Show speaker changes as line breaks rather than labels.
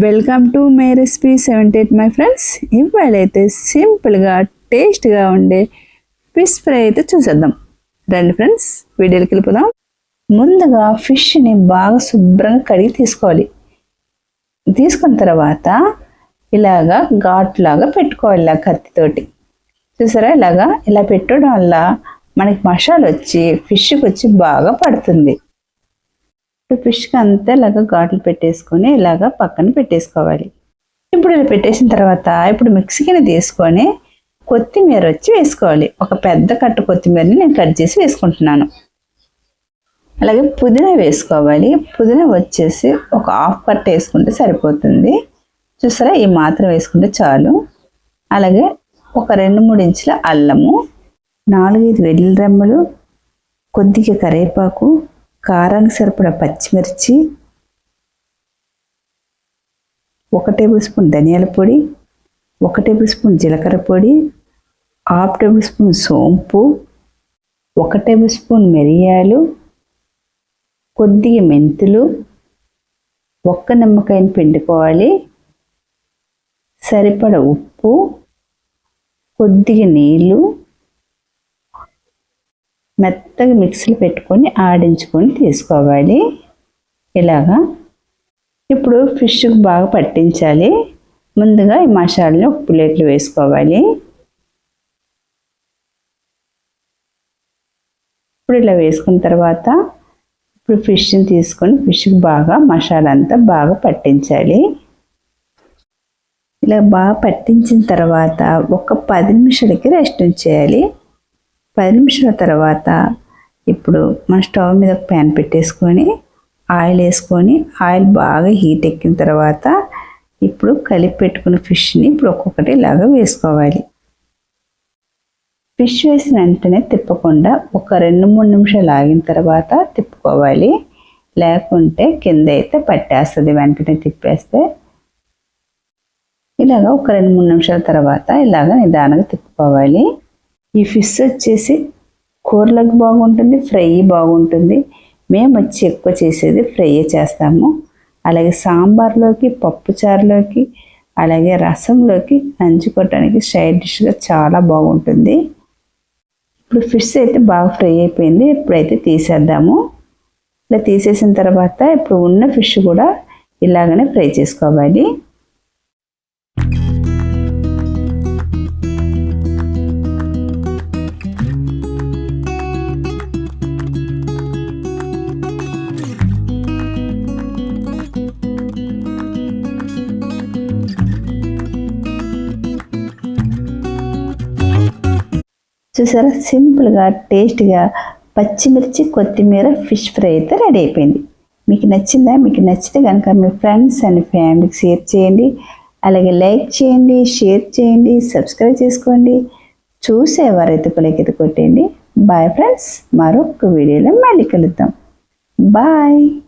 Welcome to my recipe seventy eight my friends ఇవాళైతే సింపుల్గా టేస్ట్గా ఉండే ఫిష్ ఫ్రై అయితే చూసేద్దాం. రండి ఫ్రెండ్స్ వీడియోకి వెళ్ళిపోదాం. ముందుగా ఫిష్ని బాగా శుభ్రంగా కడిగి తీసుకోవాలి. తీసుకున్న తర్వాత ఇలాగా ఘాట్లాగా పెట్టుకోవాలి ఇలా కత్తితోటి. చూసారా? ఇలాగా ఇలా పెట్టడం వల్ల మనకి మసాలా వచ్చి ఫిష్కి వచ్చి బాగా పడుతుంది. ఫిష్కి అంతా ఇలాగ ఘాట్లు పెట్టేసుకొని ఇలాగ పక్కన పెట్టేసుకోవాలి. ఇప్పుడు ఇలా పెట్టేసిన తర్వాత ఇప్పుడు మిక్సీని తీసుకొని కొత్తిమీర వచ్చి వేసుకోవాలి. ఒక పెద్ద కట్టు కొత్తిమీరని నేను కట్ చేసి వేసుకుంటున్నాను. అలాగే పుదీనా వేసుకోవాలి. పుదీనా వచ్చేసి ఒక హాఫ్ కట్ వేసుకుంటే సరిపోతుంది. చూసారా? ఈ మాత్రం వేసుకుంటే చాలు. అలాగే ఒక రెండు మూడు ఇంచుల అల్లము నాలుగైదు వెల్లుల్లి రెమ్మలు కొద్దిగా కరివేపాకు కారానికి సరిపడ పచ్చిమిర్చి ఒక టేబుల్ స్పూన్ ధనియాల పొడి ఒక టేబుల్ స్పూన్ జీలకర్ర పొడి హాఫ్ టేబుల్ స్పూన్ సోంపు ఒక టేబుల్ స్పూన్ మిరియాలు కొద్దిగా మెంతులు ఒక్క నిమ్మకాయని పిండుకోవాలి. సరిపడ ఉప్పు కొద్దిగా నీళ్ళు మెత్తగా మిక్సీలు పెట్టుకొని ఆడించుకొని తీసుకోవాలి. ఇలాగా. ఇప్పుడు ఫిష్కి బాగా పట్టించాలి. ముందుగా ఈ మసాలాని ఒక ప్లేట్లు వేసుకోవాలి. ఇప్పుడు ఇలా వేసుకున్న తర్వాత ఇప్పుడు ఫిష్ని తీసుకొని ఫిష్కి బాగా మసాలా అంతా బాగా పట్టించాలి. ఇలా బాగా పట్టించిన తర్వాత ఒక పది నిమిషాలకి రెస్ట్ ఉంచేయాలి. పది నిమిషాల తర్వాత ఇప్పుడు మన స్టవ్ మీద ఒక ప్యాన్ పెట్టేసుకొని ఆయిల్ వేసుకొని ఆయిల్ బాగా హీట్ ఎక్కిన తర్వాత ఇప్పుడు కలిపి పెట్టుకున్న ఫిష్ని ఇప్పుడు ఒక్కొక్కటి ఇలాగా వేసుకోవాలి. ఫిష్ వేసిన వెంటనే తిప్పకుండా ఒక రెండు మూడు నిమిషాలు ఆగిన తర్వాత తిప్పుకోవాలి. లేకుంటే కింద అయితే పట్టేస్తుంది వెంటనే తిప్పేస్తే. ఇలాగ ఒక రెండు మూడు నిమిషాల తర్వాత ఇలాగ నిదానంగా తిప్పుకోవాలి. ఈ ఫిష్ వచ్చేసి కూరలకు బాగుంటుంది ఫ్రై బాగుంటుంది. మేము వచ్చి ఎక్కువ చేసేది ఫ్రై చేస్తాము. అలాగే సాంబార్లోకి పప్పుచారులోకి అలాగే రసంలోకి నంచుకోవటానికి సైడ్ డిష్గా చాలా బాగుంటుంది. ఇప్పుడు ఫిష్ అయితే బాగా ఫ్రై అయిపోయింది. ఇప్పుడైతే తీసేద్దాము. ఇలా తీసేసిన తర్వాత ఇప్పుడు ఉన్న ఫిష్ కూడా ఇలాగనే ఫ్రై చేసుకోవాలి. చూసారా? సింపుల్గా టేస్ట్గా పచ్చిమిర్చి కొత్తిమీర ఫిష్ ఫ్రై అయితే రెడీ అయిపోయింది. మీకు నచ్చిందా? మీకు నచ్చితే కనుక మీ ఫ్రెండ్స్ అండ్ ఫ్యామిలీకి షేర్ చేయండి. అలాగే లైక్ చేయండి షేర్ చేయండి సబ్స్క్రైబ్ చేసుకోండి. చూసేవారైతే కొలకెత్తి కొట్టండి బాయ్ ఫ్రెండ్స్ మరొక వీడియోలో మళ్ళీ కలుద్దాం. బాయ్!